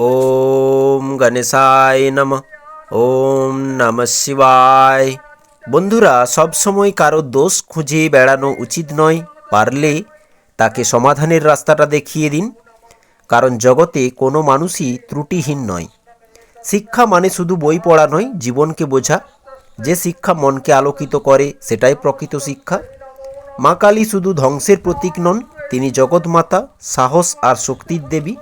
ওম গণেশায় নম। ওম নম শিবায়। বন্ধুরা সবসময় কারও দোষ খুঁজে বেড়ানো উচিত নয়। পারলে তাকে সমাধানের রাস্তাটা দেখিয়ে দিন। কারণ জগতে কোনো মানুষই ত্রুটিহীন নয়। শিক্ষা মানে শুধু বই পড়া নয়, জীবনকে বোঝা। যে শিক্ষা মনকে আলোকিত করে, সেটাই প্রকৃত শিক্ষা। মা কালী শুধু ধ্বংসের প্রতীক নন, তিনি জগৎমাতা, সাহস আর শক্তির দেবী।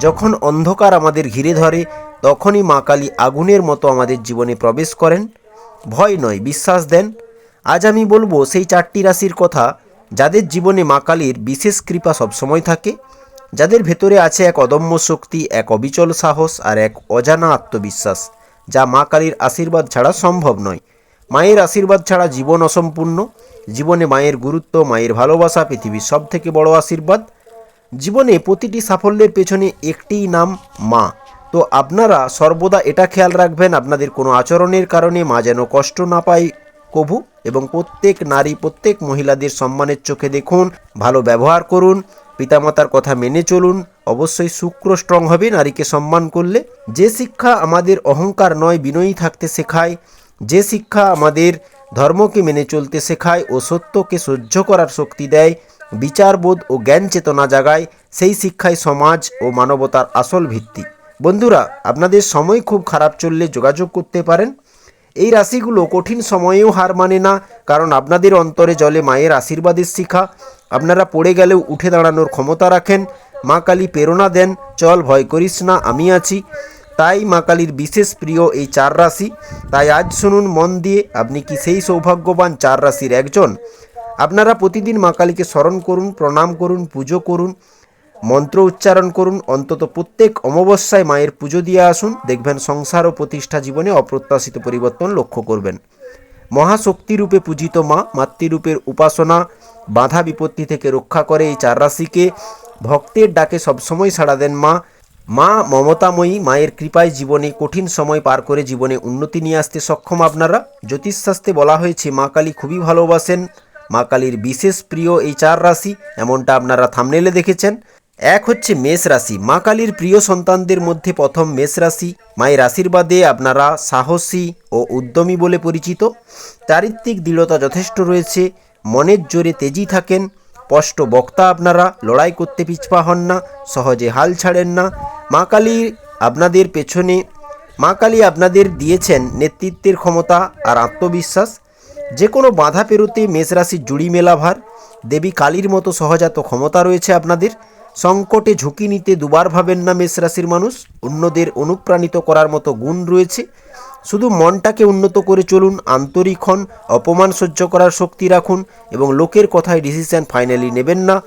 যখন অন্ধকার আমাদের ঘিরে ধরে, তখনই মা কালী আগুনের মতো আমাদের জীবনে প্রবেশ করেন। ভয় নয়, বিশ্বাস দেন। আজ আমি বলব, সেই চারটি রাশির কথা যাদের জীবনে মা কালীর বিশেষ কৃপা সবসময় থাকে, যাদের ভেতরে আছে এক অদম্য শক্তি, এক অবিচল সাহস আর এক অজানা আত্মবিশ্বাস, যা মা কালীর আশীর্বাদ ছাড়া সম্ভব নয়। মায়ের আশীর্বাদ ছাড়া জীবন অসম্পূর্ণ। জীবনে মায়ের গুরুত্ব, মায়ের ভালোবাসা পৃথিবীর সব থেকে বড় আশীর্বাদ। জীবনে প্রতিটি সাফল্যের পেছনে একটিই নাম মা। তো আপনারা সর্বদা এটা খেয়াল রাখবেন, আপনাদের কোনো আচরণের কারণে মা যেন কষ্ট না পায়। কভু এবং প্রত্যেক নারী, প্রত্যেক মহিলাদের সম্মানের চোখে দেখুন, ভালো ব্যবহার করুন, পিতামাতার কথা মেনে চলুন। অবশ্যই শুক্র স্ট্রং হবে, নারীকে সম্মান করলে। যে শিক্ষা আমাদের অহংকার নয়, বিনয়ী থাকতে শেখায়। যে শিক্ষা আমাদের ধর্মকে মেনে চলতে শেখায় ও সত্যকে সহ্য করার শক্তি দেয় বিচারবোধ ও জ্ঞান চেতনা জাগায় সেই শিক্ষাই সমাজ ও মানবতার আসল ভিত্তি। বন্ধুরা, আপনাদের সময় খুব খারাপ চললে যোগাযোগ করতে পারেন। এই রাশিগুলো কঠিন সময়েও হার মানে না, কারণ আপনাদের অন্তরে জলে মায়ের আশীর্বাদের শিখা। আপনারা পড়ে গেলেও উঠে দাঁড়ানোর ক্ষমতা রাখেন। মা কালী প্রেরণা দেন, চল, ভয় করিস না, আমি আছি। তাই মা কালীর বিশেষ প্রিয় এই চার রাশি। তাই আজ শুনুন মন দিয়ে, আপনি কি সেই সৌভাগ্যবান চার রাশির একজন? আপনারা প্রতিদিন মা কালীকে স্মরণ করুন, প্রণাম করুন, পুজো করুন, মন্ত্র উচ্চারণ করুন, অন্তত প্রত্যেক অমাবস্যায় মায়ের পুজো দিয়ে আসুন, দেখবেন সংসার ও প্রতিষ্ঠা জীবনে অপ্রত্যাশিত পরিবর্তন লক্ষ্য করবেন। মহাশক্তিরূপে পূজিত মা, মাতৃরূপের উপাসনা, বাধা বিপত্তি থেকে রক্ষা করে এই চার রাশিকে ভক্তের ডাকে সবসময় সাড়া দেন মা। মা মমতাময়ী, মায়ের কৃপায় জীবনে কঠিন সময় পার করে জীবনে উন্নতি নিয়ে আসতে সক্ষম আপনারা। জ্যোতিষশাস্ত্রে বলা হয়েছে, মা কালী খুবই ভালোবাসেন। মা কালীর বিশেষ প্রিয় এই চার রাশি, এমনটা আপনারা থামনেলে দেখেছেন। এক হচ্ছে মেষ রাশি, মা কালীর প্রিয় সন্তানদের মধ্যে প্রথম মেষ রাশি, মায়ের আশীর্বাদে আপনারা সাহসী ও উদ্যমী বলে পরিচিত। চারিত্রিক দৃঢ়তা যথেষ্ট রয়েছে, মনের জোরে তেজি থাকেন, স্পষ্ট বক্তা আপনারা, লড়াই করতে পিছপা হন না, সহজে হাল ছাড়েন না। মা কালী আপনাদের পেছনে, মা কালী আপনাদের দিয়েছেন নেতৃত্বের ক্ষমতা আর আত্মবিশ্বাস যে কোনো বাধা পেরোতে মেষরাশির জুড়ি মেলা ভার। দেবী কালীর মতো সহজাত ক্ষমতা রয়েছে আপনাদের। সংকটে ঝুঁকি নিতে দুবার ভাবেন না মেষরাশির মানুষ। অন্যদের অনুপ্রাণিত করার মতো গুণ রয়েছে। শুধু মনটাকে উন্নত করে চলুন, আন্তরিক হন, অপমান সহ্য করার শক্তি রাখুন এবং লোকের কথায় ডিসিশন ফাইনালি নেবেন না।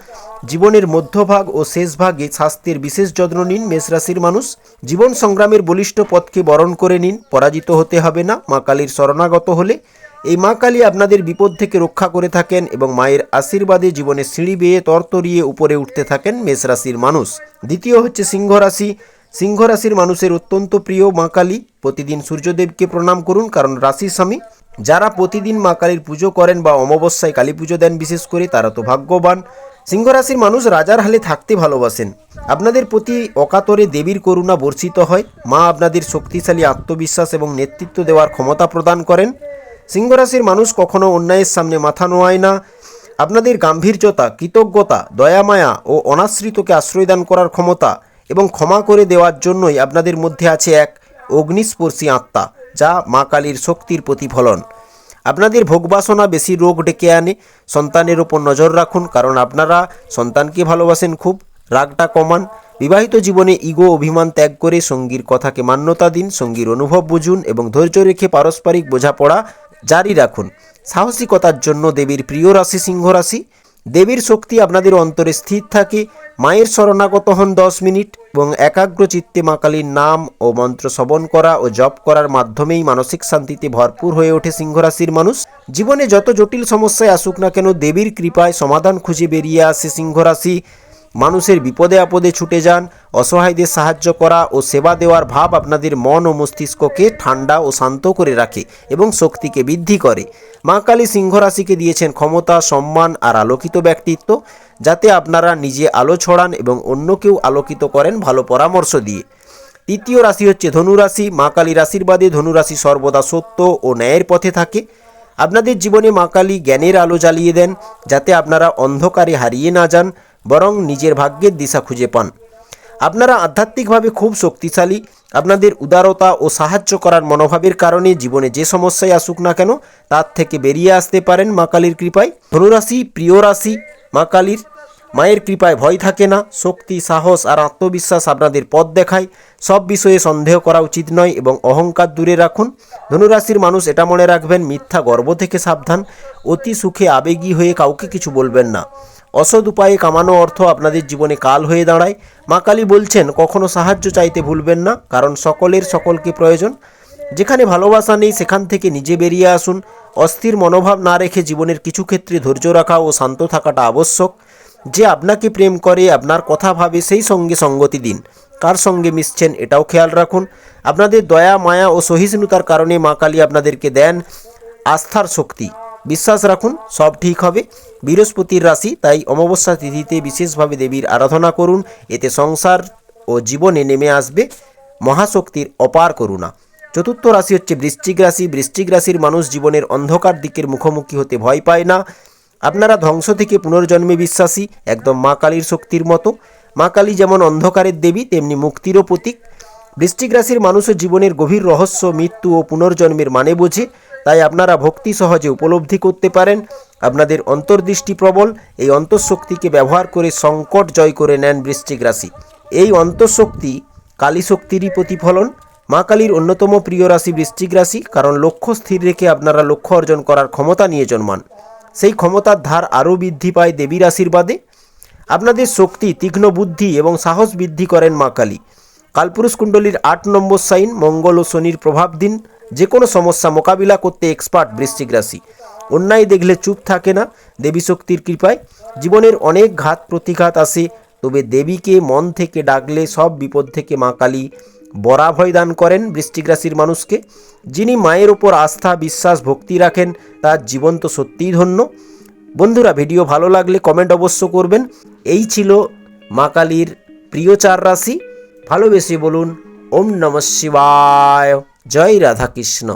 জীবনের মধ্যভাগ ও শেষ ভাগে স্বাস্থ্যের বিশেষ যত্ন নিন মেষরাশির মানুষ। জীবন সংগ্রামের বলিষ্ঠ পথকে বরণ করে নিন, পরাজিত হতে হবে না, মা কালীর শরণাগত হলে। এই মা কালী আপনাদের বিপদ থেকে রক্ষা করে থাকেন এবং মায়ের আশীর্বাদে জীবনে সিঁড়ি বেয়ে তরতরিয়ে উপরে উঠতে থাকেন মেষ রাশির মানুষ। দ্বিতীয় হচ্ছে সিংহ রাশি। সিংহ রাশির মানুষের অত্যন্ত প্রিয় মা কালী। প্রতিদিন সূর্যদেবকে প্রণাম করুন, কারণ রাশির স্বামী। যারা প্রতিদিন মা কালীর পুজো করেন বা অমাবস্যায় কালী পুজো দেন বিশেষ করে, তারা তো ভাগ্যবান। সিংহ রাশির মানুষ রাজার হালে থাকতে ভালোবাসেন। আপনাদের প্রতি অকাতরে দেবীর করুণা বর্ষিত হয়। মা আপনাদের শক্তিশালী আত্মবিশ্বাস এবং নেতৃত্ব দেওয়ার ক্ষমতা প্রদান করেন। সিংহ রাশির মানুষ কখনো অন্যায়ের সামনে মাথা নোয়ায় না। আপনাদের গাম্ভীর্যতা, কৃতজ্ঞতা দয়ামায়া ও অনাশ্রিতকে আশ্রয়দান করার ক্ষমতা এবং ক্ষমা করে দেওয়ার জন্যই আপনাদের মধ্যে আছে এক অগ্নিস্পর্শী আত্মা, যা মা কালীর শক্তির প্রতিফলন। আপনাদের ভোগবাসনা বেশি রোগ ডেকে আনে। সন্তানের ওপর নজর রাখুন, কারণ আপনারা সন্তানকে ভালোবাসেন খুব। রাগটা কমান। বিবাহিত জীবনে ইগো অভিমান ত্যাগ করে সঙ্গীর কথাকে মান্যতা দিন, সঙ্গীর অনুভব বুঝুন এবং ধৈর্য রেখে পারস্পরিক বোঝাপড়া জারি রাখুন। সাহসিকতার জন্য দেবীর প্রিয় রাশি সিংহ রাশি। দেবীর শক্তি আপনাদের অন্তরে স্থির থাকে। মায়ের শরণাগত হন দশ মিনিট এবং একাগ্র চিত্তে মা কালীর নাম ও মন্ত্র শ্রবণ করা ও জপ করার মাধ্যমেই মানসিক শান্তিতে ভরপুর হয়ে ওঠে সিংহরাশির মানুষ। জীবনে যত জটিল সমস্যায় আসুক না কেন দেবীর কৃপায় সমাধান খুঁজে বেরিয়ে আসে সিংহ রাশি। মানুষের বিপদে আপদে ছুটে যান, অসহায়দের সাহায্য করা ও সেবা দেওয়ার ভাব আপনাদের মন ও মস্তিষ্ককে ঠান্ডা ও শান্ত করে রাখে এবং শক্তিকে বৃদ্ধি করে। মা কালী সিংহ রাশিকে দিয়েছেন ক্ষমতা, সম্মান আর আলোকিত ব্যক্তিত্ব, যাতে আপনারা নিজে আলো ছড়ান এবং অন্যকেও আলোকিত করেন ভালো পরামর্শ দিয়ে। তৃতীয় রাশি হচ্ছে ধনুরাশি। মা কালীর আশীর্বাদে ধনুরাশি সর্বদা সত্য ও ন্যায়ের পথে থাকে। আপনাদের জীবনে মা কালী জ্ঞানের আলো জ্বালিয়ে দেন, যাতে আপনারা অন্ধকারে হারিয়ে না যান। বরং নিজের ভাগ্যের দিশা খুঁজে পান। আপনারা আধ্যাত্মিকভাবে খুব শক্তিশালী। আপনাদের উদারতা ও সাহায্য করার মনোভাবের কারণে জীবনে যে সমস্যায় আসুক না কেন, তার থেকে বেরিয়ে আসতে পারেন মা কালীর কৃপায়। ধনুরাশি, প্রিয় রাশি, মা কালীর। মায়ের কৃপায় ভয় থাকে না, শক্তি, সাহস আর আত্মবিশ্বাস আপনাদের পথ দেখায়। সব বিষয়ে সন্দেহ করা উচিত নয় এবং অহংকার দূরে রাখুন। ধনুরাশির মানুষ এটা মনে রাখবেন, মিথ্যা গর্ব থেকে সাবধান। অতি সুখে আবেগী হয়ে কাউকে কিছু বলবেন না। অসৎ উপায়ে কামানো অর্থ আপনাদের জীবনে কাল হয়ে দাঁড়ায়। মা কালী বলছেন, কখনো সাহায্য চাইতে ভুলবেন না, কারণ সকলের সকলকে প্রয়োজন। যেখানে ভালোবাসা নেই, সেখান থেকে নিজে বেরিয়ে আসুন। অস্থির মনোভাব না রেখে জীবনের কিছু ক্ষেত্রে ধৈর্য রাখা ও শান্ত থাকাটা আবশ্যক। যে আপনাকে প্রেম করে, আপনার কথা ভাবে, সেই সঙ্গে সঙ্গতি দিন। কার সঙ্গে মিশছেন, এটাও খেয়াল রাখুন। আপনাদের দয়া, মায়া ও সহিষ্ণুতার কারণে মা কালী আপনাদেরকে দেন আস্থার শক্তি। বিশ্বাস রাখুন, সব ঠিক হবে। বৃহস্পতির রাশি, তাই অমাবস্যা তিথিতে বিশেষভাবে দেবীর আরাধনা করুন। এতে সংসার ও জীবনে নেমে আসবে। মহাশক্তির অপার করুণা। চতুর্থ রাশি হচ্ছে বৃশ্চিক রাশি। বৃশ্চিক রাশির মানুষ জীবনের অন্ধকার দিকের মুখোমুখি হতে ভয় পায় না। আপনারা ধ্বংস থেকে পুনর্জন্মে বিশ্বাসী, একদম মা কালীর শক্তির মতো। মা কালী যেমন অন্ধকারের দেবী, তেমনি মুক্তিরও প্রতীক। বৃশ্চিক রাশির মানুষের জীবনের গভীর রহস্য, মৃত্যু ও পুনর্জন্মের মানে বোঝে। তাই আপনারা ভক্তি সহজে উপলব্ধি করতে পারেন। আপনাদের অন্তর্দৃষ্টি প্রবল, এই অন্তঃশক্তিকে ব্যবহার করে সংকট জয় করে নেন বৃশ্চিক রাশি। এই অন্তঃশক্তি কালী শক্তিরই প্রতিফলন। মা কালীর অন্যতম প্রিয় রাশি বৃশ্চিক রাশি, কারণ লক্ষ্য স্থির রেখে আপনারা লক্ষ্য অর্জন করার ক্ষমতা নিয়ে জন্মান। সেই ক্ষমতার ধার আরও বৃদ্ধি পায় দেবীর আশীর্বাদে আপনাদের শক্তি, তীক্ষ্ণ বুদ্ধি এবং সাহস বৃদ্ধি করেন মা কালী। কালপুরুষ কুণ্ডলীর আট নম্বর সাইন, মঙ্গল ও শনির প্রভাব দিন। যে কোনো সমস্যা মোকাবিলা করতে এক্সপার্ট বৃশ্চিক রাশি। অন্যায় দেখলে চুপ থাকে না, দেবী শক্তির কৃপায়। জীবনের অনেক ঘাত প্রতিঘাত আসে, তবে দেবীকে মন থেকে ডাকলে সব বিপদ থেকে মা কালী বরাভয় দান করেন বৃশ্চিক রাশির মানুষকে। যিনি মায়ের ওপর আস্থা, বিশ্বাস, ভক্তি রাখেন, তার জীবন তো সত্যিই ধন্য। বন্ধুরা, ভিডিও ভালো লাগলে কমেন্ট অবশ্য করবেন। এই ছিল মা কালীর প্রিয় চার রাশি। ভালোবেসে বলুন, ওম নমঃ শিবায়। জয় রাধাকৃষ্ণ